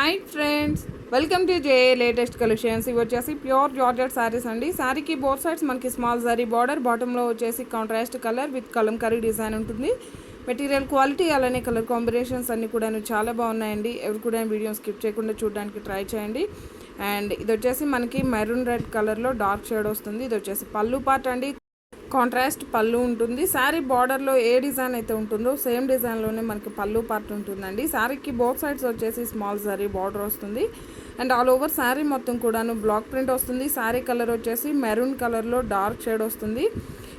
Hi friends welcome to J latest collections. ఇవి వచ్చేసి pure georgette saris అండి. శారీకి బోర్ సైడ్స్ మనకి స్మాల్ జరీ బార్డర్ బాటంలో వచ్చేసి contrast colour with kalamkari design ఉంటుంది. మెటీరియల్ క్వాలిటీ అలానే కలర్ కాంబినేషన్స్ అన్ని కూడా చాలా బాగున్నాయండి. ఎవరు కూడా వీడియో స్కిప్ చేయకుండా చూడడానికి ట్రై చేయండి. అండ్ ఇది వచ్చేసి మనకి మెరూన్ రెడ్ కలర్లో డార్క్ షేడ్ వస్తుంది. ఇది వచ్చేసి పళ్ళు పార్ట్ అండి. కాంట్రాస్ట్ పళ్ళు ఉంటుంది. శారీ బార్డర్లో ఏ డిజైన్ అయితే ఉంటుందో సేమ్ డిజైన్లోనే మనకి పళ్ళు పార్ట్ ఉంటుందండి. శారీకి బోత్ సైడ్స్ వచ్చేసి స్మాల్ సారీ బార్డర్ వస్తుంది. అండ్ ఆల్ ఓవర్ శారీ మొత్తం కూడాను బ్లాక్ ప్రింట్ వస్తుంది. శారీ కలర్ వచ్చేసి మెరూన్ కలర్లో డార్క్ షేడ్ వస్తుంది.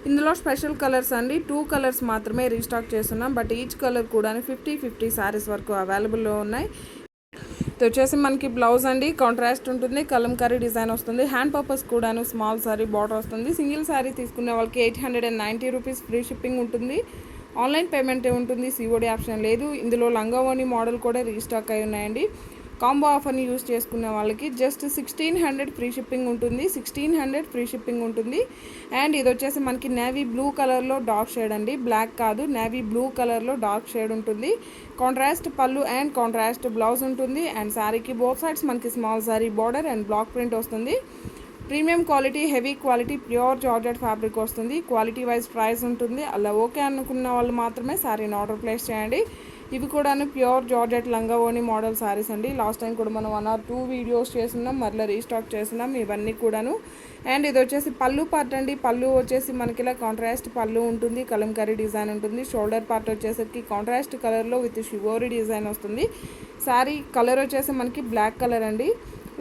ఇందులో స్పెషల్ కలర్స్ అండి. టూ కలర్స్ మాత్రమే రీస్టాక్ చేస్తున్నాం. బట్ ఈచ్ కలర్ కూడా ఫిఫ్టీ ఫిఫ్టీ శారీస్ వరకు అవైలబుల్లో ఉన్నాయి. ఇది వచ్చేసి మనకి బ్లౌజ్ అండి కాంట్రాస్ట్ ఉంటుంది కలంకారీ డిజైన్ వస్తుంది. హ్యాండ్ పర్పస్ కూడాను స్మాల్ సారీ బార్డర్ వస్తుంది. సింగిల్ సారీ తీసుకునే వాళ్ళకి eight hundred and ninety rupees free shipping ఉంటుంది. ఆన్లైన్ పేమెంట్ ఉంటుంది సిఓడి ఆప్షన్ లేదు. ఇందులో లంగావోని మోడల్ కూడా రీస్టాక్ అయి ఉన్నాయండి. కాంబో ఆఫర్ని యూస్ చేసుకునే వాళ్ళకి just sixteen hundred free shipping ఉంటుంది. సిక్స్టీన్ హండ్రెడ్ ఫ్రీ షిప్పింగ్ ఉంటుంది. అండ్ ఇది వచ్చేసి మనకి నేవీ బ్లూ కలర్లో డార్క్ షేడ్ అండి. బ్లాక్ కాదు నేవీ బ్లూ కలర్లో డార్క్ షేడ్ ఉంటుంది. కాంట్రాస్ట్ పళ్ళు అండ్ కాంట్రాస్ట్ బ్లౌజ్ ఉంటుంది. అండ్ శారీకి బోత్ సైడ్స్ మనకి small sari border and black print వస్తుంది. Premium quality heavy quality pure georgette fabric వస్తుంది. క్వాలిటీ వైజ్ ప్రైస్ ఉంటుంది. అలా ఓకే అనుకున్న వాళ్ళు మాత్రమే శారీని ఆర్డర్ ప్లేస్ చేయండి. ఇవి కూడాను ప్యూర్ జార్జెట్ లంగావోని మోడల్ శారీస్ అండి. లాస్ట్ టైం కూడా మనం వన్ ఆర్ టూ వీడియోస్ చేస్తున్నాం మరలా రీస్టాక్ చేస్తున్నాం ఇవన్నీ కూడాను. అండ్ ఇది వచ్చేసి పళ్ళు పార్ట్ అండి. పళ్ళు వచ్చేసి మనకి ఇలా కాంట్రాస్ట్ పళ్ళు ఉంటుంది కలంకారీ డిజైన్ ఉంటుంది. షోల్డర్ పార్ట్ వచ్చేసరికి కాంట్రాస్ట్ కలర్లో విత్ షివోరీ డిజైన్ వస్తుంది. శారీ కలర్ వచ్చేసి మనకి బ్లాక్ కలర్ అండి.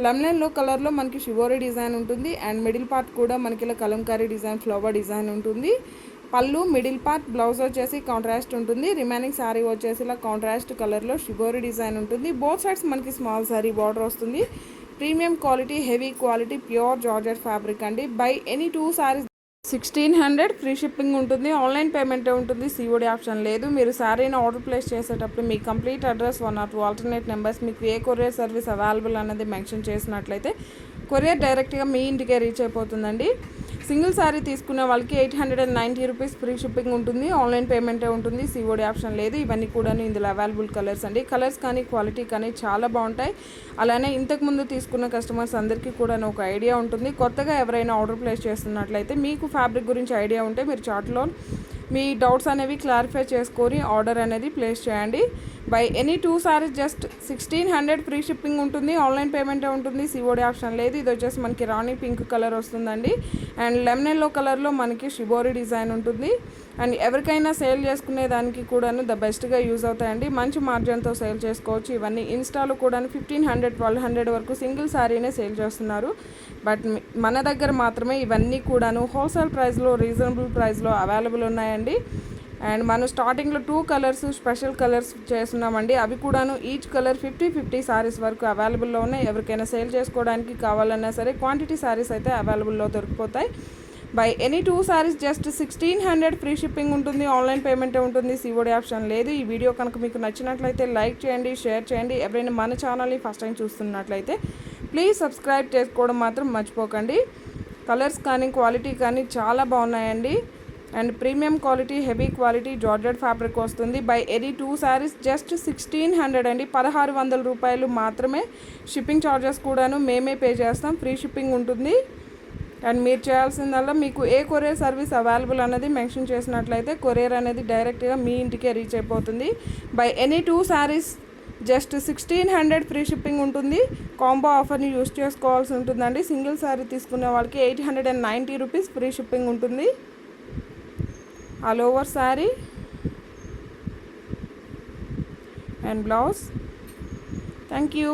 లెమ్లెన్లో కలర్లో మనకి షివోరీ డిజైన్ ఉంటుంది. అండ్ మిడిల్ పార్ట్ కూడా మనకి ఇలా కలంకారీ డిజైన్ ఫ్లవర్ డిజైన్ ఉంటుంది. పళ్ళు మిడిల్ పార్ట్ బ్లౌజ్ వచ్చేసి కాంట్రాస్ట్ ఉంటుంది. రిమైనింగ్ శారీ వచ్చేసి ఇలా కాంట్రాస్ట్ కలర్లో షిబోరి డిజైన్ ఉంటుంది. బోత్ సైడ్స్ మనకి స్మాల్ శారీ బార్డర్ వస్తుంది. Premium quality heavy quality pure georgette fabric అండి. Buy any two saris sixteen hundred free shipping ఉంటుంది. ఆన్లైన్ పేమెంట్ ఉంటుంది. సిఓడి ఆప్షన్ లేదు. మీరు శారీని ఆర్డర్ ప్లేస్ చేసేటప్పుడు మీ complete address one or two alternate numbers మీకు ఏ కొరియర్ సర్వీస్ అవైలబుల్ అనేది మెన్షన్ చేసినట్లయితే కొరియర్ డైరెక్ట్గా మీ ఇంటికే రీచ్ అయిపోతుందండి. సింగిల్ శారీ తీసుకునే వాళ్ళకి eight hundred and ninety rupees free shipping ఉంటుంది. ఆన్లైన్ పేమెంటే ఉంటుంది. సిఓడి ఆప్షన్ లేదు. ఇవన్నీ కూడా ఇందులో అవైలబుల్ కలర్స్ అండి. కలర్స్ కానీ క్వాలిటీ కానీ చాలా బాగుంటాయి. అలానే ఇంతకుముందు తీసుకున్న కస్టమర్స్ అందరికీ కూడా ఒక ఐడియా ఉంటుంది. కొత్తగా ఎవరైనా ఆర్డర్ ప్లేస్ చేస్తున్నట్లయితే మీకు ఫ్యాబ్రిక్ గురించి ఐడియా ఉంటే మీరు చాట్లో మీ డౌట్స్ అనేవి క్లారిఫై చేసుకొని ఆర్డర్ అనేది ప్లేస్ చేయండి. Buy any two saris just sixteen hundred free shipping ఉంటుంది ఆన్లైన్ పేమెంటే ఉంటుంది సిఓడి ఆప్షన్ లేదు. ఇది వచ్చేసి మనకి రాణి పింక్ కలర్ వస్తుందండి. అండ్ లెమన్ ఎల్లో కలర్లో మనకి షిబోరి డిజైన్ ఉంటుంది. అండ్ ఎవరికైనా సేల్ చేసుకునే దానికి కూడాను ద బెస్ట్గా యూజ్ అవుతాయండి. మంచి మార్జిన్తో సేల్ చేసుకోవచ్చు. ఇవన్నీ ఇన్స్టాలో కూడా ఫిఫ్టీన్ హండ్రెడ్ ట్వెల్వ్ హండ్రెడ్ వరకు సింగిల్ శారీనే సేల్ చేస్తున్నారు. బట్ మన దగ్గర మాత్రమే ఇవన్నీ కూడాను హోల్సేల్ ప్రైస్లో రీజనబుల్ ప్రైస్లో అవైలబుల్ ఉన్నాయండి. అండ్ మనం స్టార్టింగ్లో టూ కలర్స్ స్పెషల్ కలర్స్ చేస్తున్నామండి. అవి కూడాను each colour fifty fifty saris వరకు అవైలబుల్లో ఉన్నాయి. ఎవరికైనా సేల్ చేసుకోవడానికి కావాలన్నా సరే క్వాంటిటీ సారీస్ అయితే అవైలబుల్లో దొరికిపోతాయి. Buy any two saris just sixteen hundred free shipping ఉంటుంది ఆన్లైన్ పేమెంట్ ఉంటుంది సివోడి ఆప్షన్ లేదు. ఈ వీడియో కనుక మీకు నచ్చినట్లయితే లైక్ చేయండి షేర్ చేయండి. ఎవరైనా మన ఛానల్ని ఫస్ట్ టైం చూస్తున్నట్లయితే ప్లీజ్ సబ్స్క్రైబ్ చేసుకోవడం మాత్రం మర్చిపోకండి. కలర్స్ కానీ క్వాలిటీ కానీ చాలా బాగున్నాయండి. And premium quality heavy quality georgette fabric వస్తుంది. Buy any two saris just sixteen hundred అండి. పదహారు వందల రూపాయలు మాత్రమే షిప్పింగ్ ఛార్జెస్ కూడాను మేమే పే చేస్తాం. ఫ్రీ షిప్పింగ్ ఉంటుంది. అండ్ మీరు చేయాల్సిందల్లా మీకు ఏ కొరియర్ సర్వీస్ అవైలబుల్ అనేది మెన్షన్ చేసినట్లయితే కొరియర్ అనేది డైరెక్ట్గా మీ ఇంటికే రీచ్ అయిపోతుంది. Buy any two saris just sixteen hundred free shipping ఉంటుంది. కాంబో ఆఫర్ని యూస్ చేసుకోవాల్సి ఉంటుందండి. సింగిల్ శారీ తీసుకునే వాళ్ళకి eight hundred and ninety rupees free shipping ఉంటుంది. All over sari and blouse thank you